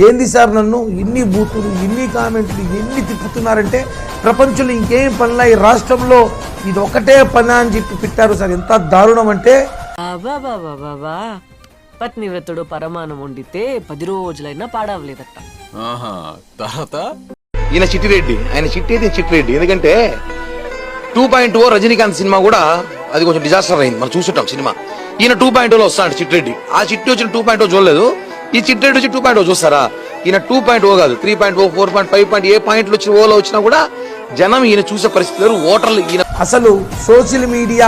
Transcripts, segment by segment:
ఏంది సార్ నన్ను? ఇన్ని బూతులు ఇన్ని కామెంట్లు ఎన్ని తిప్పుతున్నారంటే ప్రపంచంలో ఇంకేం పనిలా ఈ రాష్ట్రంలో ఇది ఒకటే పని అని చెప్పి పెట్టారు సార్. ఎంత దారుణం అంటే? పత్నివ్రతుడు పరమాణం వండితే పది రోజులైనా పాడవలేదట. ఆహా తర్వాత? ఈయన చిట్టిరెడ్డి. ఆయన చిట్టి అయితే చిట్టిరెడ్డి. ఎందుకంటే two point o Rajinikanth cinema కూడా అది కొంచెం డిజాస్టర్ అయింది. మనం చూసుంటాం సినిమా. ఈయన టూ పాయింట్ ఓలో వస్తాడు చిట్టిరెడ్డి. ఆ చిట్టి వచ్చిన టూ పాయింట్ ఓ చూడలేదు. ఈ చిట్టిరెడ్డి వచ్చి టూ పాయింట్ ఓ చూస్తారా? ఈయన టూ పాయింట్ ఓ కాదు three point O four point five point A పాయింట్లు వచ్చిన ఓలో వచ్చినా కూడా జనం ఈయన చూసే పరిస్థితి లేరు. ఓటర్లు ఈయన అసలు సోషల్ మీడియా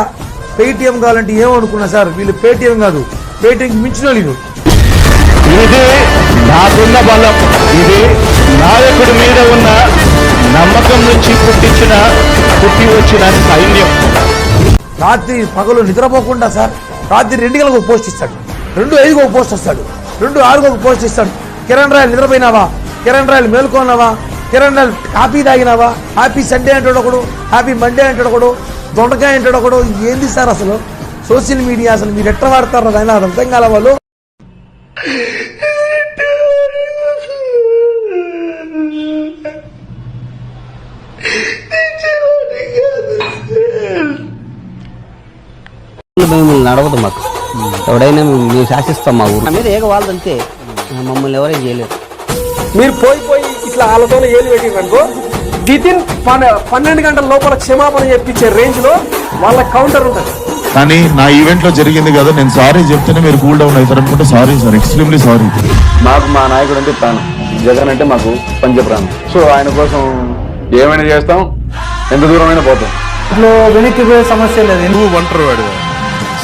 పేటిఎం కావాలంటే ఏమనుకున్నా సార్? వీళ్ళు పేటిఎం కాదు. పేటిఎం మించిన వాళ్ళు ఇది నాకున్న బలం. ఇది నాయకుడి మీద ఉన్న నమ్మకం నుంచి పుట్టించిన పుట్టి వచ్చిన సైన్యం. రాత్రి పగలు నిద్రపోకుండా సార్ రాత్రి రెండు గంటలకు పోస్ట్ ఇస్తాడు. రెండు ఐదుకు ఒక పోస్ట్ వస్తాడు. రెండు ఆరుకు ఒక పోస్ట్ ఇస్తాడు. కిరణ్ రాయల్ నిద్రపోయినావా? కిరణ్ రాయల్ మేల్కొన్నావా? కిరణ్ రాయల్ హ్యాపీ తాగినావా? హ్యాపీ సండే అంటాడు ఒకడు హ్యాపీ మండే అంటాడు ఒకడు దొండకాయ అంటాడు ఒకడు. ఏంది సార్ అసలు? సోషల్ మీడియా అసలు మీరు ఎట్లా వాడతారు ఆయన అది అర్థం కాల వాళ్ళు. నడవదు మాకు. ఎవడైనా మేము శాసిస్తాం మా ఊరు. మీద ఏక వాళ్ళదంతే మమ్మల్ని ఎవరైనా చేయలేరు. మీరు పోయి పోయి ఇట్లా వాళ్ళతో ఏలు పెట్టిరనుకో విత్ ఇన్ పన్నెండు గంటల లోపల క్షమాపణ చెప్పించే రేంజ్లో వాళ్ళ కౌంటర్ ఉంటుంది. కానీ నా ఈవెంట్లో జరిగింది కదా నేను సారీ చెప్తేనే మీరు కూల్ డౌన్ అవుతారు అనుకుంటే సారీ సార్ ఎక్స్ట్రీమ్లీ సారీ. మాకు మా నాయకుడు అంటే ప్రాణం. జగన్ అంటే మాకు పంచ ప్రాణం. సో ఆయన కోసం ఏమైనా చేస్తాం? ఎంత దూరమైనా పోతాం. వెనక్కి పోయే సమస్య లేదు. నువ్వు ఒంటరి వాడు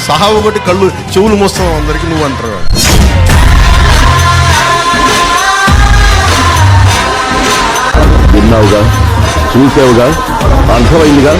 సహా ఒకటి కళ్ళు చెవులు మోస్తావు అందరికి నువ్వు అంటారు. విన్నావుగా? చూసావుగా? అర్థమైందిగా?